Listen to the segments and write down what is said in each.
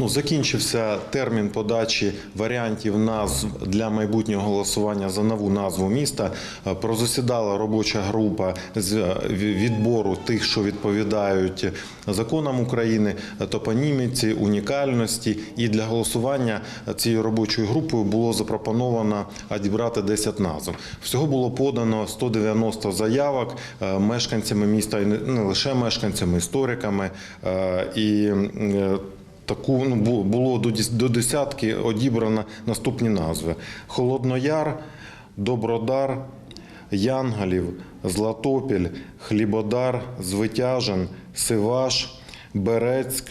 Ну, закінчився термін подачі варіантів назв для майбутнього голосування за нову назву міста. Е, Прозасідала робоча група з е, відбору тих, що відповідають законам України, е, топоніміці, унікальності. І для голосування цією робочою групою було запропоновано відібрати 10 назв. Всього було подано 190 заявок мешканцями міста, і не лише мешканцями, істориками. І таку ну, було до десятки одібрано наступні назви: Холоднояр, Добродар, Янгалів, Златопіль, Хлібодар, Звитяжин, Сиваш, Берецьк,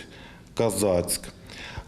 Казацьк.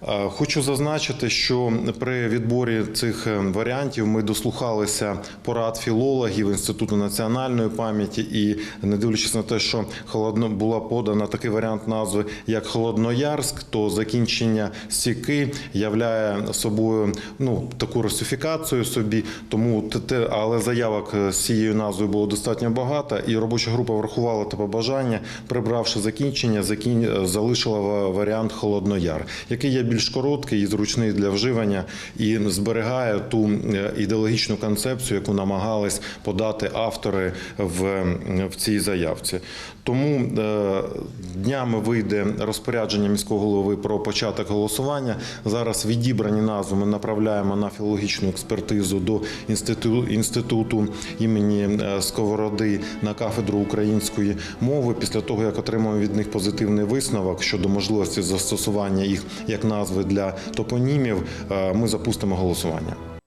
Е, Хочу зазначити, що при відборі цих е, варіантів ми дослухалися порад філологів Інституту національної пам'яті і не дивлячись на те, що холодно була подана такий варіант назви як Холодноярськ, то закінчення сіки являє собою ну таку русифікацію собі. Тому але заявок з цією назвою було достатньо багато, і робоча група врахувала те побажання, прибравши закінчення, закін... залишила варіант Холоднояр, який є більш короткий і зручний для вживання, і зберігає ту е, ідеологічну концепцію, яку намагались подати автори в, в цій заявці. Тому е, днями вийде розпорядження міського голови про початок голосування. Зараз відібрані назви ми направляємо на філологічну експертизу до інституту, імені е, Сковороди на кафедру української мови. Після того, як отримаємо від них позитивний висновок щодо можливості застосування їх як назви для топонімів, е, ми запустимо голосування.